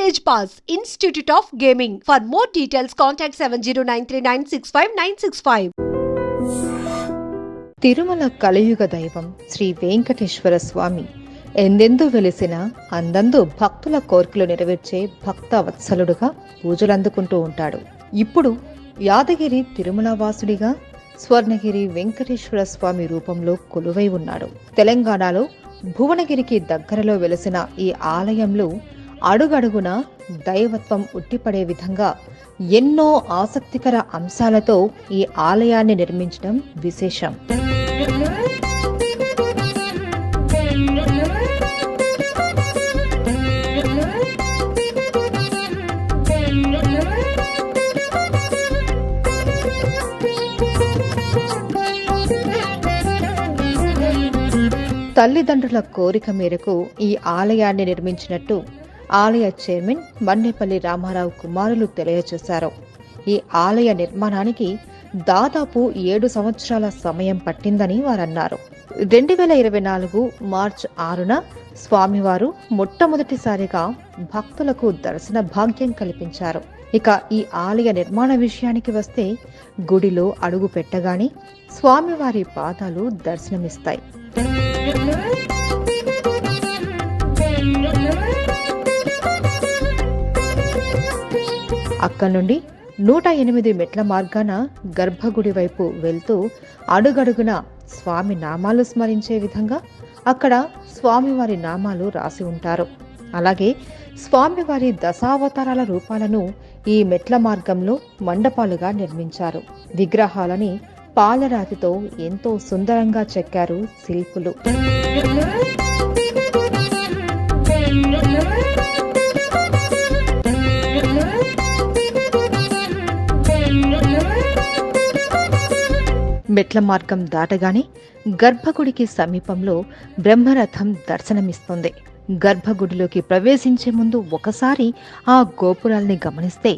Institute of gaming for more details contact seven zero nine three nine six five nine six five Tirumala కలియుగ దైవం శ్రీ వెంకటేశ్వర స్వామి. ఎందెందు వెలిసిన అందందు భక్తుల కోరికలు నెరవేర్చే భక్త వత్సలుడుగా పూజలందుకుంటూ ఉంటాడు. ఇప్పుడు యాదగిరి తిరుమల వాసుడిగా స్వర్ణగిరి వెంకటేశ్వర స్వామి రూపంలో కొలువై ఉన్నాడు. తెలంగాణలో భువనగిరికి దగ్గరలో వెలిసిన ఈ ఆలయంలో అడుగడుగున దైవత్వం ఉట్టిపడే విధంగా ఎన్నో ఆసక్తికర అంశాలతో ఈ ఆలయాన్ని నిర్మించడం విశేషం. తల్లిదండ్రుల కోరిక మేరకు ఈ ఆలయాన్ని నిర్మించినట్టు ఆలయ చైర్మన్ మన్నేపల్లి రామారావు కుమారులు తెలియజేశారు. ఈ ఆలయ నిర్మాణానికి దాదాపు ఏడు సంవత్సరాల సమయం పట్టిందని వారన్నారు. రెండు వేల ఇరవై నాలుగు మార్చ్ ఆరున స్వామివారు మొట్టమొదటిసారిగా భక్తులకు దర్శన భాగ్యం కల్పించారు. ఇక ఈ ఆలయ నిర్మాణ విషయానికి వస్తే గుడిలో అడుగు పెట్టగానే స్వామివారి పాదాలు దర్శనమిస్తాయి. అక్కడి నుండి నూట ఎనిమిది మెట్ల మార్గాన గర్భగుడి వైపు వెళ్తూ అడుగడుగున స్వామి నామాలు స్మరించే విధంగా అక్కడ స్వామివారి నామాలు రాసి ఉంటారు. అలాగే స్వామివారి దశావతారాల రూపాలను ఈ మెట్ల మార్గంలో మండపాలుగా నిర్మించారు. విగ్రహాలని పాలరాతితో ఎంతో సుందరంగా చెక్కారు శిల్పులు. మెట్ల మార్గం దాటగానే గర్భగుడికి సమీపంలో బ్రహ్మరథం దర్శనమిస్తుంది. గర్భగుడిలోకి ప్రవేశించే ముందు ఒకసారి ఆ గోపురాల్ని గమనిస్తే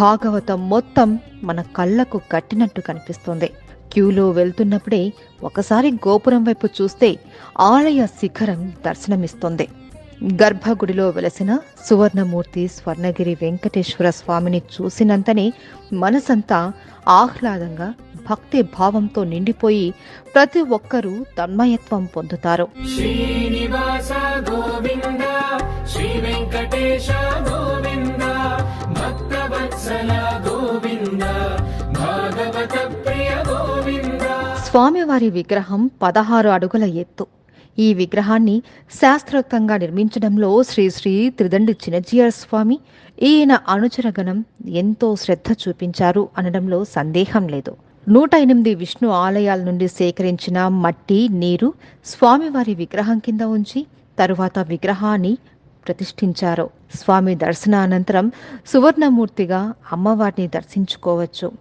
భాగవతం మొత్తం మన కళ్ళకు కట్టినట్టు కనిపిస్తుంది. క్యూలో వెళ్తున్నప్పుడే ఒకసారి గోపురం వైపు చూస్తే ఆలయ శిఖరం దర్శనమిస్తుంది. గర్భగుడిలో వెలసిన సువర్ణమూర్తి స్వర్ణగిరి వెంకటేశ్వర స్వామిని చూసినంతనే మనసంతా ఆహ్లాదంగా భక్తి భావంతో నిండిపోయి ప్రతి ఒక్కరూ తన్మయత్వం పొందుతారు. శ్రీనివాస గోవింద శ్రీ వెంకటేశ గోవింద భక్తవత్సల గోవింద భాగవత ప్రియ గోవింద. స్వామివారి విగ్రహం పదహారు అడుగుల ఎత్తు. ఈ విగ్రహాన్ని శాస్త్రోక్తంగా నిర్మించడంలో శ్రీ శ్రీ త్రిదండి చిన్నజీయర్ స్వామి ఈయన అనుచరగణం ఎంతో శ్రద్ధ చూపించారు అనడంలో సందేహం లేదు. నూట ఎనిమిది విష్ణు ఆలయాల నుండి సేకరించిన మట్టి నీరు స్వామివారి విగ్రహం కింద ఉంచి తరువాత విగ్రహాన్ని ప్రతిష్ఠించారు. స్వామి దర్శనానంతరం సువర్ణమూర్తిగా అమ్మవారిని దర్శించుకోవచ్చు.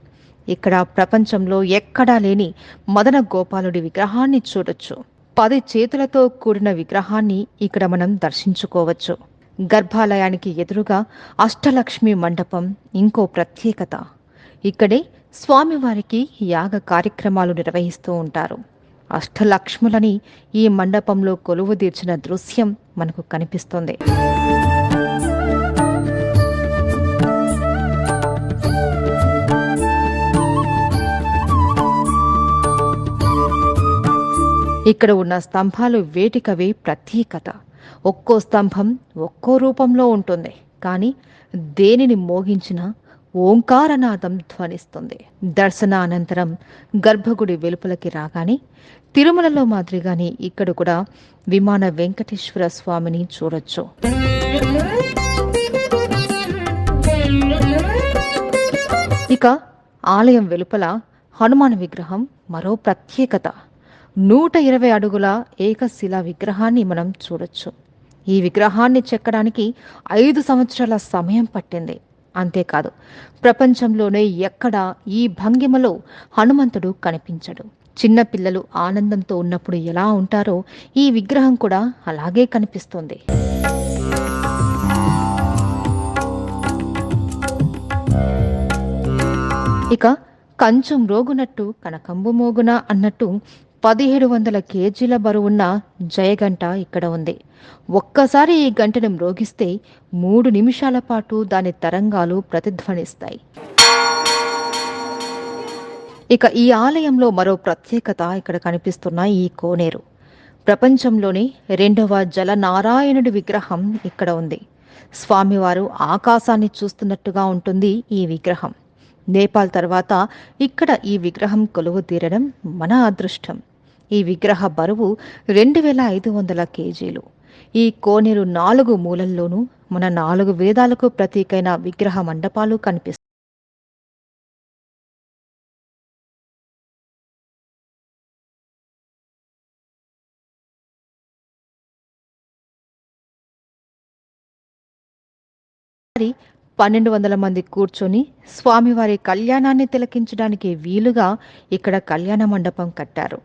ఇక్కడ ప్రపంచంలో ఎక్కడా లేని మదన గోపాలుడి విగ్రహాన్ని చూడొచ్చు. పది చేతులతో కూడిన విగ్రహాన్ని ఇక్కడ మనం దర్శించుకోవచ్చు. గర్భాలయానికి ఎదురుగా అష్టలక్ష్మి మండపం ఇంకో ప్రత్యేకత. ఇక్కడే స్వామివారికి యాగ కార్యక్రమాలు నిర్వహిస్తూ ఉంటారు. అష్టలక్ష్ములని ఈ మండపంలో కొలువు తీర్చిన దృశ్యం మనకు కనిపిస్తుంది. ఇక్కడ ఉన్న స్తంభాలు వేటికవే ప్రత్యేకత. ఒక్కో స్తంభం ఒక్కో రూపంలో ఉంటుంది. కానీ దేనిని మోగించినా ఓంకారనాదం ధ్వనిస్తుంది. దర్శనానంతరం గర్భగుడి వెలుపలకి రాగానే తిరుమలలో మాదిరిగానే ఇక్కడ కూడా విమాన వెంకటేశ్వర స్వామిని చూడొచ్చు. ఇక ఆలయం వెలుపల హనుమాన్ విగ్రహం మరో ప్రత్యేకత. నూట ఇరవై అడుగుల ఏకశిలా విగ్రహాన్ని మనం చూడొచ్చు. ఈ విగ్రహాన్ని చెక్కడానికి ఐదు సంవత్సరాల సమయం పట్టింది. అంతేకాదు ప్రపంచంలోనే ఎక్కడ ఈ భంగిమలో హనుమంతుడు కనిపించడు. చిన్న పిల్లలు ఆనందంతో ఉన్నప్పుడు ఎలా ఉంటారో ఈ విగ్రహం కూడా అలాగే కనిపిస్తుంది. ఇక కంచు రోగునట్టు కనకంబు మోగున అన్నట్టు పదిహేడు వందల కేజీల బరువున్న జయగంట ఇక్కడ ఉంది. ఒక్కసారి ఈ గంటను మ్రోగిస్తే మూడు నిమిషాల పాటు దాని తరంగాలు ప్రతిధ్వనిస్తాయి. ఇక ఈ ఆలయంలో మరో ప్రత్యేకత ఇక్కడ కనిపిస్తున్న ఈ కోనేరు. ప్రపంచంలోని రెండవ జల నారాయణుడి విగ్రహం ఇక్కడ ఉంది. స్వామివారు ఆకాశాన్ని చూస్తున్నట్టుగా ఉంటుంది ఈ విగ్రహం. నేపాల్ తర్వాత ఇక్కడ ఈ విగ్రహం కొలువు తీరడం మన అదృష్టం. ఈ విగ్రహ బరువు రెండు వేల ఐదు వందల కేజీలు. ఈ కోనేరు నాలుగు మూలల్లోనూ మన నాలుగు వేదాలకు ప్రతీకైన విగ్రహ మండపాలు కనిపిస్తాయి. మరి పన్నెండు వందల మంది కూర్చొని స్వామివారి కళ్యాణాన్ని తిలకించడానికి వీలుగా ఇక్కడ కళ్యాణ మండపం కట్టారు.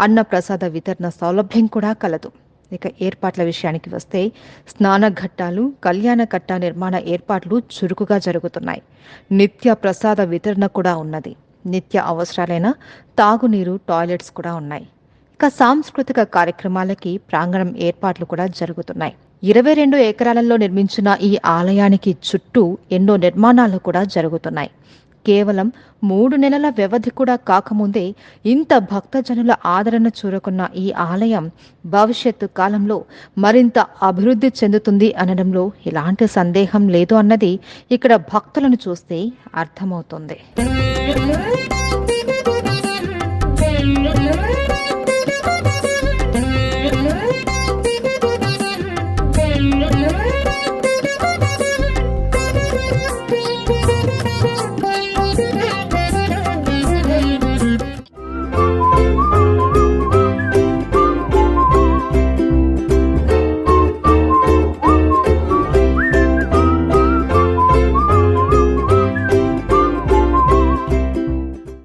అన్న ప్రసాద వితరణ సౌలభ్యం కూడా కలదు. ఇక ఏర్పాట్ల విషయానికి వస్తే స్నాన ఘట్టాలు కళ్యాణ కట్ట నిర్మాణ ఏర్పాట్లు చురుకుగా జరుగుతున్నాయి. నిత్య ప్రసాద వితరణ కూడా ఉన్నది. నిత్య అవసరాలైన తాగునీరు టాయిలెట్స్ కూడా ఉన్నాయి. ఇక సాంస్కృతిక కార్యక్రమాలకి ప్రాంగణం ఏర్పాట్లు కూడా జరుగుతున్నాయి. ఇరవై రెండు ఎకరాలలో నిర్మించిన ఈ ఆలయానికి చుట్టూ ఎన్నో నిర్మాణాలు కూడా జరుగుతున్నాయి. కేవలం మూడు నెలల వ్యవధి కూడా కాకముందే ఇంత భక్తజనుల ఆదరణ చూరకున్న ఈ ఆలయం భవిష్యత్తు కాలంలో మరింత అభివృద్ధి చెందుతుంది అనడంలో ఎలాంటి సందేహం లేదు అన్నది ఇక్కడ భక్తులను చూస్తే అర్థమవుతుంది.